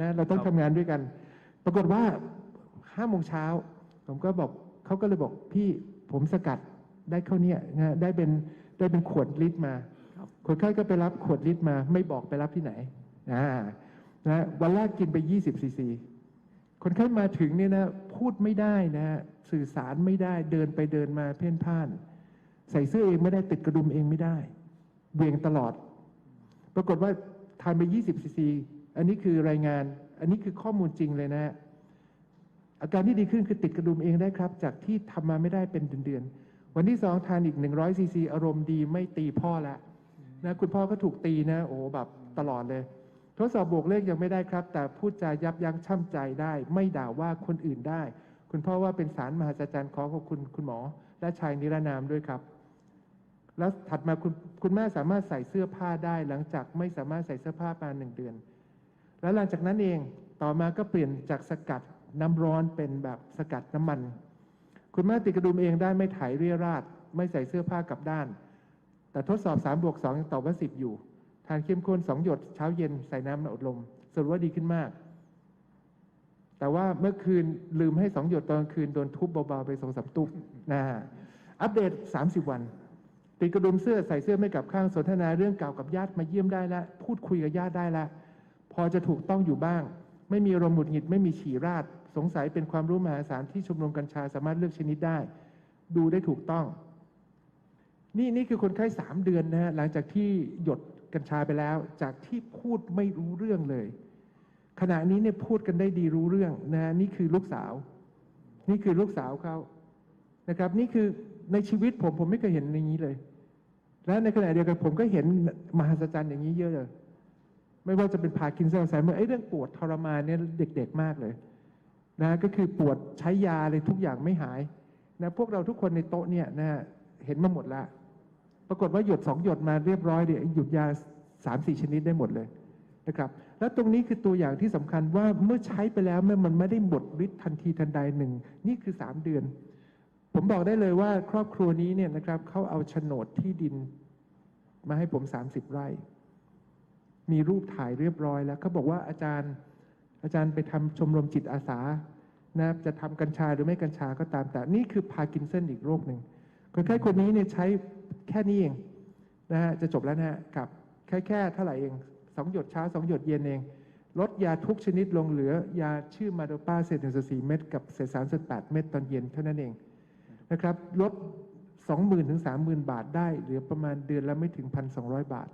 นะเราต้องครัทำบงานด้วยกัน ปรากฏว่าห้าโมงเช้าผมก็บอกเขาก็เลยบอกพี่ผมสกัดได้เข้าเนี่ยนะได้เป็นได้เป็นขวดลิตรมา ครับ คนไข้ก็ไปรับขวดลิตรมา ไม่บอกไปรับที่ไหนอ่านะวันแรกกินไป 20ซีซี คนไข้มาถึงเนี่ยนะพูดไม่ได้นะสื่อสารไม่ได้เดินไปเดินมาเพ่นพ่าน ใส่เสื้อเองไม่ได้ติดกระดุมเองไม่ได้เบี่ยงตลอด ปรากฏว่าทานไป 20ซีซี อันนี้คือรายงาน อันนี้คือข้อมูลจริงเลยนะ อาการที่ดีขึ้นคือติดกระดุมเองได้ครับ จากที่ทำมาไม่ได้เป็นเดือนๆ วันที่สองทานอีก 100ซีซีอารมณ์ดีไม่ตีพ่อแล้วนะคุณพ่อก็ถูกตีนะ โอ้โหแบบตลอดเลย ทดสอบบวกเลขยังไม่ได้ครับ แต่พูดจายับยั้งชั่งใจได้ ไม่ด่าว่าคนอื่นได้ คุณพ่อว่าเป็นสารมหัศจรรย์ของขอบคุณคุณหมอ และชายนิรนามด้วยครับแล้วถัดมาคุณคุณแม่สามารถใส่เสื้อผ้าได้หลังจากไม่สามารถใส่เสื้อผ้ามาหนึ่งเดือน แล้วหลังจากนั้นเองต่อมาก็เปลี่ยนจากสกัดน้ำร้อนเป็นแบบสกัดน้ำมัน คุณแม่ติดกระดุมเองได้ไม่ไถเรียราดไม่ใส่เสื้อผ้ากลับด้าน แต่ทดสอบ3บวก2ยังตอบว่า 10 อยู่ ทานเข้มข้น2หยดเช้าเย็นใส่น้ำอดลมสรุปว่าดีขึ้นมาก แต่ว่าเมื่อคืนลืมให้2หยดตอนคืนโดนทุบเบาๆไปสองสามตุบนะฮะอัปเดต 30 วันติดกระดุมเสื้อใส่เสื้อไม่กลับข้างสนทนาเรื่องเก่ากับญาติมาเยี่ยมได้แล้วพูดคุยกับญาติได้แล้ว พอจะถูกต้องอยู่บ้าง ไม่มีอารมณ์หงุดหงิดไม่มีฉี่ราด สงสัยเป็นความรู้มหาศาลที่ชมรมกัญชาสามารถเลือกชนิดได้ ดูได้ถูกต้อง นี่นี่คือคนไข้สามเดือนนะฮะหลังจากที่หยดกัญชาไปแล้ว จากที่พูดไม่รู้เรื่องเลย ขณะนี้เนี่ยพูดกันได้ดีรู้เรื่องนะฮะนี่คือลูกสาว นี่คือลูกสาวเขานะครับ นี่คือในชีวิตผมผมไม่เคยเห็นอย่างนี้เลย และในขณะเดียวกันผมก็เห็นมหัศจรรย์อย่างนี้เยอะเลย ไม่ว่าจะเป็นพาร์กินสันอัลไซเมอร์ไอ้เรื่องปวดทรมานเนี่ยเด็ก ๆมากเลยนะก็คือปวดใช้ยาอะไรทุกอย่างไม่หายนะพวกเราทุกคนในโต๊ะเนี่ยนะเห็นมาหมดล้วปรากฏว่าหยดสองหยดมาเรียบร้อยเดี๋ยวหยุดยาสามสี่ชนิดได้หมดเลยนะครับ แล้วตรงนี้คือตัวอย่างที่สำคัญว่าเมื่อใช้ไปแล้วเมื่อมันไม่ได้หมดฤทธิ์ทันทีทันใดหนึ่ง นี่คือสามเดือน ผมบอกได้เลยว่าครอบครัวนี้เนี่ยนะครับเขาเอาโฉนดที่ดินมาให้ผมสามสิบไร่ มีรูปถ่ายเรียบร้อยแล้วเขาบอกว่าอาจารย์อาจารย์ไปทำชมรมจิตอาสานะจะทำกัญชาหรือไม่กัญชาก็ตาม แต่นี่คือพาร์กินสันอีกโรคหนึ่งคนไข้คนนี้เนี่ยใช้แค่นี้เองนะฮะจะจบแล้วนะฮะกับแค่แค่เท่าไหร่เองสองหยดเช้าสองหยดเย็นเอง ลดยาทุกชนิดลงเหลือยาชื่อมาโดปาเศษหนึ่งสี่เม็ดกับเศษสามส่วนแปดเม็ดตอนเย็นเท่านั้นเองนะครับลดสองหมื่นถึงสามหมื่นบาทได้เหลือประมาณเดือนละไม่ถึงพันสองร้อยบาท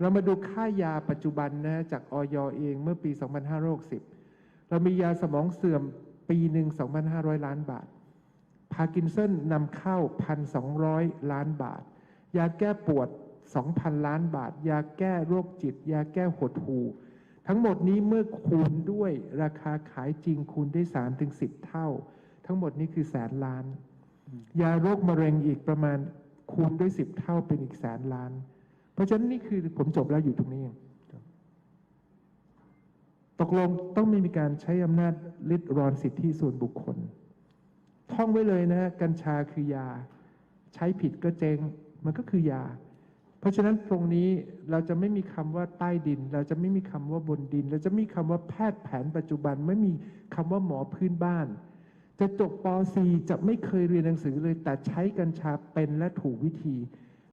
เรามาดูค่ายาปัจจุบันนะจากออยเองเมื่อปี 2560 เรามียาสมองเสื่อมปีหนึ่ง 2,500 ล้านบาท พาร์กินสันนำเข้า 1,200 ล้านบาท ยาแก้ปวด 2,000 ล้านบาท ยาแก้โรคจิต ยาแก้หดหู่ทั้งหมดนี้เมื่อคูณด้วยราคาขายจริงคูณได้3ถึง10 เท่า ทั้งหมดนี้คือแสนล้าน ยาโรคมะเร็งอีกประมาณคูณด้วย 10 เท่าเป็นอีกแสนล้าน เพราะฉะนั้นนี่คือผมจบแล้วอยู่ตรงนี้ ตกลงต้องไม่มีการใช้อำนาจลิดรอนสิทธิส่วนบุคคล ท่องไว้เลยนะฮะกัญชาคือยา ใช้ผิดก็เจง มันก็คือยา เพราะฉะนั้นตรงนี้เราจะไม่มีคำว่าใต้ดิน เราจะไม่มีคำว่าบนดิน เราจะไม่มีคำว่าแพทย์แผนปัจจุบัน ไม่มีคำว่าหมอพื้นบ้านจะจบป .4 จะไม่เคยเรียนหนังสือเลย แต่ใช้กัญชาเป็นและถูกวิธี